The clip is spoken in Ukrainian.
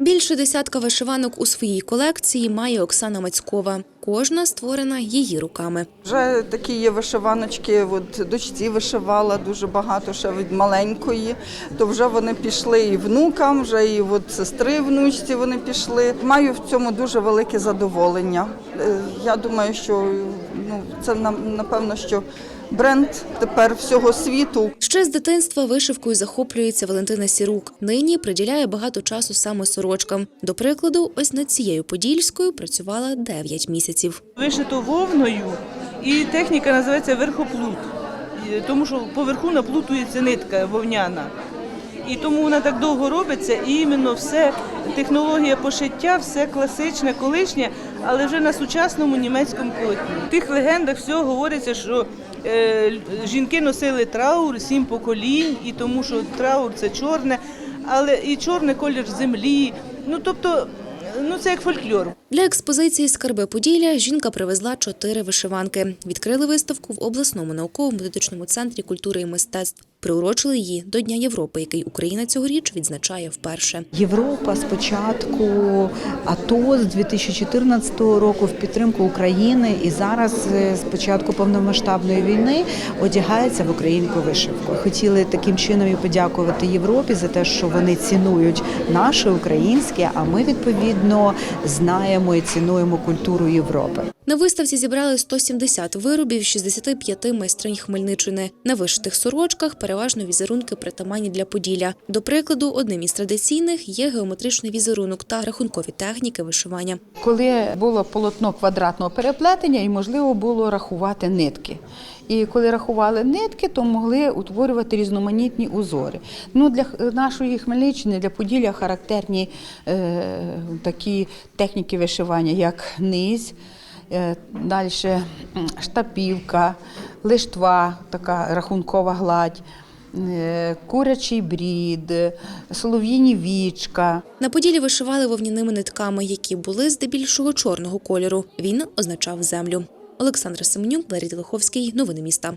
Більше десятка вишиванок у своїй колекції має Оксана Мацькова. Кожна створена її руками. Вже такі є вишиваночки, от дочці вишивала дуже багато ще від маленької, то вже вони пішли і внукам, вже і от сестри внучці вони пішли. Маю в цьому дуже велике задоволення. Е, Я думаю, що ну, це нам- напевно, що бренд тепер всього світу. Ще з дитинства вишивкою захоплюється Валентина Сірук. Нині приділяє багато часу саме сорочкам. До прикладу, ось над цією подільською працювала 9 місяців. Вишито вовною, і техніка називається верхоплут, тому що поверху наплутується нитка вовняна. І тому вона так довго робиться, і іменно все технологія пошиття, все класичне, колишнє, але вже на сучасному німецькому полотні. В тих легендах все говориться, що е, жінки носили траур сім поколінь, і тому що траур це чорне, але і чорний колір землі. Ну тобто, ну це як фольклор. Для експозиції Скарби Поділля жінка привезла чотири вишиванки. Відкрили виставку в обласному науково-методичному центрі культури і мистецтв. Приурочили її до Дня Європи, який Україна цьогоріч відзначає вперше. Європа з початку АТО з 2014 року в підтримку України і зараз е, з початку повномасштабної війни одягається в українську вишивку. Хотіли таким чином і подякувати Європі за те, що вони цінують наше українське. А ми відповідно знаємо і цінуємо культуру Європи. На виставці зібрали 170 виробів 65 майстринь Хмельниччини. На вишитих сорочках переважно візерунки притаманні для Поділля. До прикладу, одним із традиційних є геометричний візерунок та рахункові техніки вишивання. коли було полотно квадратного переплетення і можливо було рахувати нитки. І коли рахували нитки, то могли утворювати різноманітні узори. Ну, для нашої Хмельниччини, для Поділля характерні е, такі техніки вишивання, як низь, е, далі штапівка, лиштва, така рахункова гладь, е, курячий брід, солов'їні вічка. На Поділі вишивали вовняними нитками, які були здебільшого чорного кольору. Він означав землю. Олександра Семенюк, Валерій Лиховський. Новини міста.